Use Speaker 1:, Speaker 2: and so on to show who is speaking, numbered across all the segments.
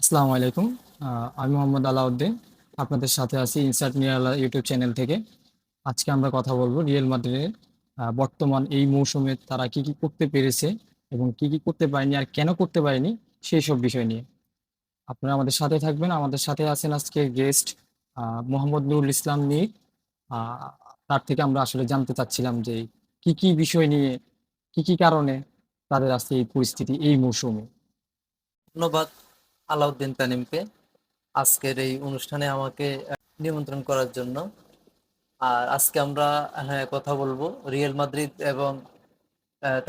Speaker 1: আসসালামু আলাইকুম। আমি মোহাম্মদ আলাউদ্দিন আপনাদের সাথে আছি ইনসার্ট নিরালা ইউটিউব চ্যানেল থেকে। আজকে আমরা কথা বলব রিয়েল মাদ্রিদের বর্তমান এই মৌসুমে তারা কি কি করতে পেরেছে এবং কি কি করতে পারেনি আর কেন করতে পারেনি সেই সব বিষয় নিয়ে। আপনারা আমাদের সাথে থাকবেন। আমাদের সাথে আছেন আজকে গেস্ট মোহাম্মদ নুরুল ইসলাম আহ, তার থেকে আমরা আসলে জানতে চাচ্ছিলাম যে কি কি বিষয় নিয়ে কি কি কারণে তাদের আজকে এই পরিস্থিতি এই মৌসুমে।
Speaker 2: ধন্যবাদ। আলাউদ্দিন তানিমকে আজকের এই অনুষ্ঠানে আমাকে নিমন্ত্রণ করার জন্য। আর আজকে আমরা হ্যাঁ কথা বলব রিয়েল মাদ্রিদ এবং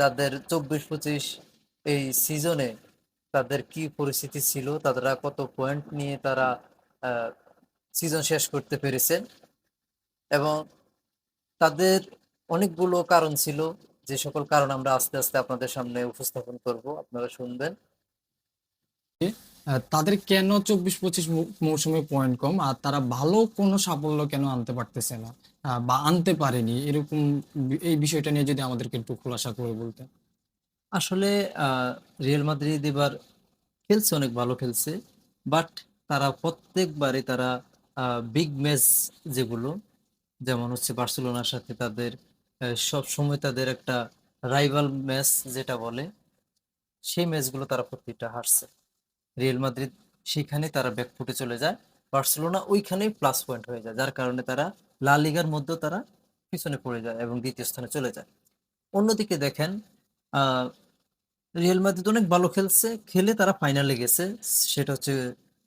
Speaker 2: তাদের চব্বিশ পঁচিশ এই সিজনে তাদের কি পরিস্থিতি ছিল, তারা কত পয়েন্ট নিয়ে তারা সিজন শেষ করতে পেরেছে। এবং তাদের অনেকগুলো কারণ ছিল, যে সকল কারণ আমরা আস্তে আস্তে আপনাদের সামনে উপস্থাপন করব, আপনারা শুনবেন।
Speaker 1: তাদের কেন চব্বিশ পঁচিশ মৌসুমে পয়েন্ট কম? আর তারা ভালো কোনো সাফল্য কেন আনতে পারতেছে না? বা আনতে পারেনি? এরকম এই বিষয়টা নিয়ে যদি আমাদেরকে একটু খোলাসা করে বলতেন।
Speaker 2: আসলে রিয়াল মাদ্রিদ এবার খেলছে, অনেক ভালো খেলছে। বাট তারা প্রত্যেকবারই তারা বিগ ম্যাচ যেগুলো, যেমন হচ্ছে বার্সেলোনার সাথে তাদের সব সময় তাদের একটা রাইভাল ম্যাচ যেটা বলে, সেই ম্যাচগুলো তারা প্রত্যেকটা হারছে। রিয়াল মাদ্রিদ সেখানে তারা ব্যাকফুটে চলে যায়। বার্সেলোনা ওইখানেই প্লাস পয়েন্ট হয়ে যায়, যার কারণে তারা লা লিগার মধ্যেও তারা পিছনে পড়ে যায় এবং দ্বিতীয় স্থানে চলে যায়। অন্যদিকে দেখেন রিয়াল মাদ্রিদ অনেক ভালো খেলছে, খেলে তারা ফাইনালে গেছে, সেটা হচ্ছে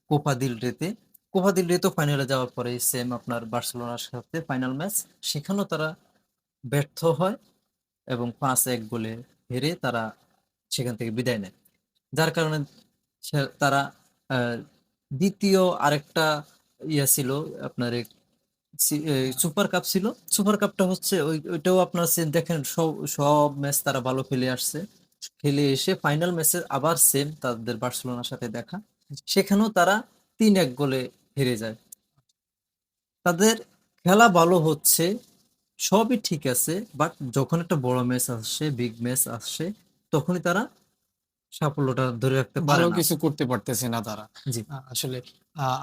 Speaker 2: কোপা দিল রেতে কোপা দিল রেতেও ফাইনালে যাওয়ার পরে সেম আপনার বার্সেলোনার সাথে ফাইনাল ম্যাচ সেখানেও তারা ব্যর্থ হয় এবং পাঁচ এক গোলে হেরে তারা সেখান থেকে বিদায় নেয়। যার কারণে তারা দ্বিতীয় আরেকটা ইয়া ছিল আপনার সুপার কাপ ছিল। সুপার কাপটা হচ্ছে ওই, ওইটাও আপনার দেখেন সব ম্যাচ তারা ভালো খেলে আসছে। খেলে এসে ফাইনাল ম্যাচে আবার সেম তাদের বার্সেলোনার সাথে দেখা। সেখানেও তারা তিন এক গোলে হেরে যায়। তাদের খেলা ভালো হচ্ছে, সবই ঠিক আছে বাট যখন একটা বড় ম্যাচ আসছে বিগ ম্যাচ আসছে তখনই তারা সাফল্যটা ধরে রাখতে পারে
Speaker 1: ভালো কিছু করতে পারতেছে না তারা। আসলে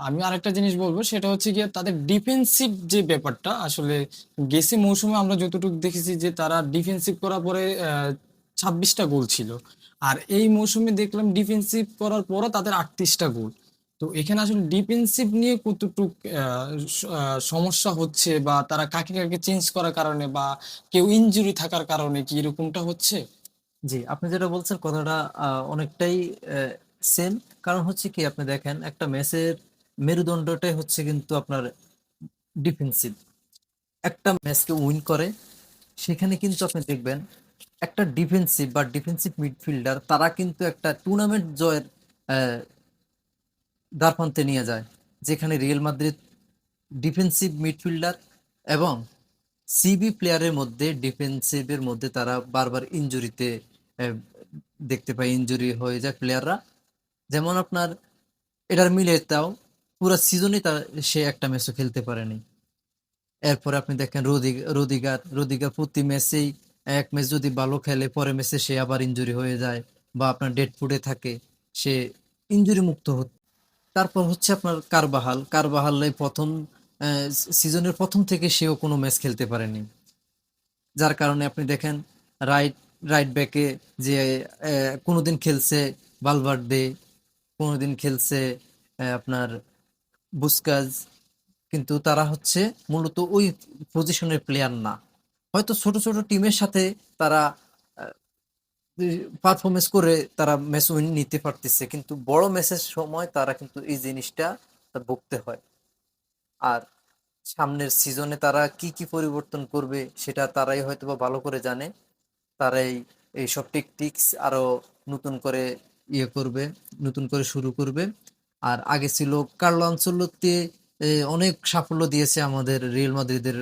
Speaker 1: আমি আরেকটা জিনিস বলব সেটা হচ্ছে গিয়ে তাদের ডিফেন্সিভ যে ব্যাপারটা আসলে গেছে মৌসুমে আমরা যতটুকু দেখেছি যে তারা ডিফেন্সিভ করার পরে ছাব্বিশটা গোল ছিল। আর এই মৌসুমে দেখলাম ডিফেন্সিভ করার পরও তাদের আটত্রিশটা গোল তো এখানে আসলে ডিফেন্সিভ নিয়ে কতটুক সমস্যা হচ্ছে বা তারা কাকে কাকে চেঞ্জ করার কারণে বা কেউ ইনজুরি থাকার কারণে কি এরকমটা হচ্ছে?
Speaker 2: জি, আপনি যেটা বলছেন কথাটা অনেকটাই সেম কারণ হচ্ছে কি, আপনি দেখেন, একটা ম্যাচের মেরুদণ্ডটাই হচ্ছে কিন্তু আপনার ডিফেন্সিভ একটা ম্যাচকে উইন করে, সেখানে কিন্তু আপনি দেখবেন, একটা ডিফেন্সিভ বা ডিফেন্সিভ মিডফিল্ডার তারা কিন্তু একটা টুর্নামেন্ট জয়ের দ্বারপ্রান্তে নিয়ে যায়, যেখানে রিয়াল মাদ্রিদ ডিফেন্সিভ মিডফিল্ডার এবং সিবি প্লেয়ারের মধ্যে ডিফেন্সিভের মধ্যে তারা বারবার ইনজুরিতে দেখতে পাই ইনজুরি হয়ে যায় প্লেয়াররা যেমন আপনার, এটার মিলে তাও পুরো সিজনে তার সে একটা ম্যাচও খেলতে পারেনি। এরপরে আপনি দেখেন রোদিগ- রোদিগার রোদিগার প্রতি ম্যাচেই এক ম্যাচ যদি ভালো খেলে পরে ম্যাচে সে আবার ইনজুরি হয়ে যায় বা আপনার ডেড ফুটে থাকে, সে ইনজুরি মুক্ত হচ্ছে তারপর হচ্ছে আপনার কারবাহাল। কারবাহাল প্রথম সিজনের প্রথম থেকে সেও কোনো ম্যাচ খেলতে পারেনি। যার কারণে আপনি দেখেন রাইট রাইট ব্যাকে যে কোনোদিন খেলছে বালভার্দে কোনোদিন খেলছে আপনার বুসকাজ কিন্তু তারা হচ্ছে মূলত ওই পজিশনের প্লেয়ার না। হয়তো ছোট ছোট টিমের সাথে তারা পারফরমেন্স করে তারা ম্যাচ উইন নিতে পারতেছে, কিন্তু বড় ম্যাচের সময় তারা কিন্তু এই জিনিসটা ভুগতে হয়। আর সামনের সিজনে তারা কি কি পরিবর্তন করবে, সেটা তারাই হয়তো ভালো করে জানে। তারাই এইসব টেকটিক্স আরও নতুন করে ইয়ে করবে নতুন করে শুরু করবে। আর আগে ছিল কার্লো এ, অনেক সাফল্য দিয়েছে আমাদের রিয়াল মাদ্রিদের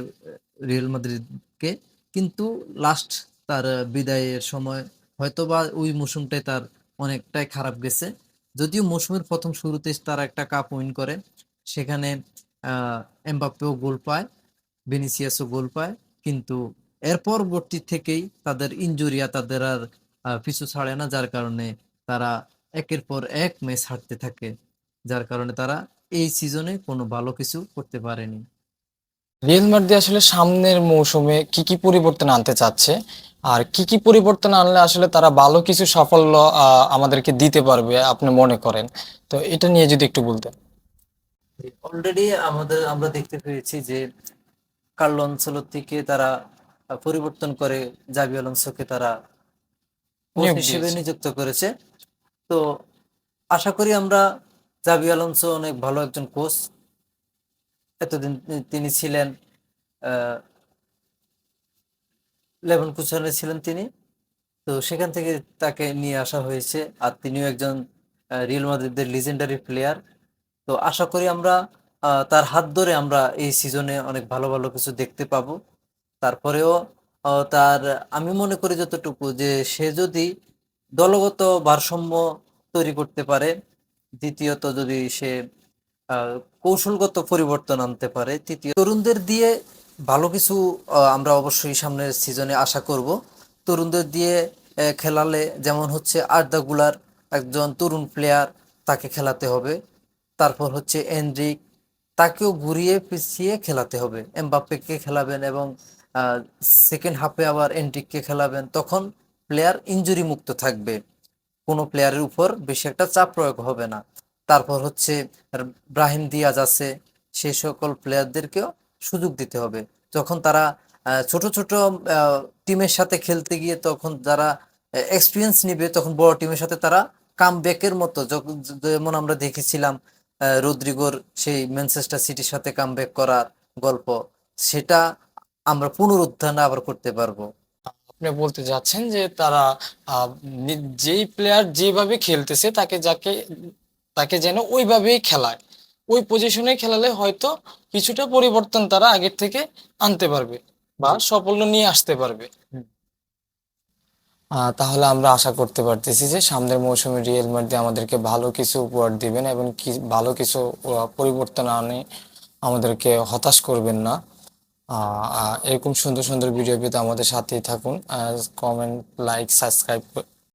Speaker 2: রিয়েল মাদ্রিদকে। কিন্তু লাস্ট তার বিদায়ের সময় হয়তো বা ওই মৌসুমটাই তার অনেকটাই খারাপ গেছে। যদিও মৌসুমের প্রথম শুরুতে তারা একটা কাপ উইন করে সেখানে এমবাপ্পেও গোল পায় ভিনিসিয়াসও গোল পায় কিন্তু এর পরবর্তী থেকেই তাদের ইনজুরিয়া তাদের আর পিছু ছাড়ে না যার কারণে তারা একের পর এক ম্যাচ হারতে থাকে যার কারণে তারা এই সিজনে কোনো ভালো কিছু করতে পারেনি।
Speaker 1: রিয়াল মাদ্রিদ আসলে সামনের মৌসুমে কি কি পরিবর্তন আনতে চাচ্ছে? আর কি কি পরিবর্তন আনলে আসলে তারা ভালো কিছু সাফল্য আহ, আমাদেরকে দিতে পারবে আপনি মনে করেন? তো এটা নিয়ে যদি একটু বলতেন।
Speaker 2: অলরেডি আমাদের আমরা দেখতে পেয়েছি যে কার্লো থেকে তারা পরিবর্তন করে জাবি আলোনসোকে তারা কোচ হিসেবে নিযুক্ত করেছে। তো আশা করি আমরা জাবি আলোনসো অনেক ভালো একজন কোচ। এতদিন তিনি ছিলেন আহ লেভানকুসেনে ছিলেন তিনি। তো সেখান থেকে তাকে নিয়ে আসা হয়েছে আর তিনিও একজন রিয়াল মাদ্রিদের লিজেন্ডারি প্লেয়ার তো আশা করি আমরা তার হাত ধরে আমরা এই সিজনে অনেক ভালো ভালো কিছু দেখতে পাবো। তারপরেও তার, আমি মনে করি যতটুকু যে সে যদি দলগত ভারসাম্য তৈরি করতে পারে, দ্বিতীয়ত যদি সে কৌশলগত পরিবর্তন আনতে পারে, তৃতীয় তরুণদের দিয়ে ভালো কিছু আমরা অবশ্যই সামনের সিজনে আশা করব। তরুণদের দিয়ে খেলালে যেমন হচ্ছে আর্দা গুলার একজন তরুণ প্লেয়ার তাকে খেলাতে হবে, তারপর হচ্ছে এনরিক, তাকেও ঘুরিয়ে পিছিয়ে খেলাতে হবে। এমবাপ্পেকে খেলাবেন এবং সেকেন্ড হাফে আবার এনরিককে খেলাবেন, তখন প্লেয়ার ইনজুরি মুক্ত থাকবে। কোনো প্লেয়ারের উপর বেশি একটা চাপ প্রয়োগ হবে না। তারপর হচ্ছে ব্রাহিম দিয়াজ আছে সেই সকল প্লেয়ারদেরকেও সুযোগ দিতে হবে। যখন তারা ছোট ছোট টিমের সাথে খেলতে গিয়ে তখন যারা এক্সপিরিয়েন্স নিবে, তখন বড় টিমের সাথে তারা কাম ব্যাকের মতো যেমন আমরা দেখেছিলাম রদ্রিগোর সেই ম্যানচেস্টার সিটির সাথে কাম ব্যাক করার গল্প, সেটা আমরা পুনরুত্থান আবার করতে পারব।
Speaker 1: আপনি বলতে যাচ্ছেন যে তারা যেই প্লেয়ার যেভাবে খেলতেছে তাকে যাকে তাকে যেন ওইভাবেই খেলায়। ওই পজিশনে খেলালে হয়তো কিছুটা পরিবর্তন তারা আগের থেকে আনতে পারবে বা সাফল্য নিয়ে আসতে পারবে। তাহলে আমরা আশা করতে পারতেছি যে সামনের মৌসুমে রিয়াল মাদ্রিদ আমাদেরকে ভালো কিছু উপহার দিবেন এবং কি ভালো কিছু পরিবর্তন আনে আমাদেরকে হতাশ করবেন না। এরকম সুন্দর সুন্দর ভিডিও পেতে আমাদের সাথেই থাকুন। Comment like subscribe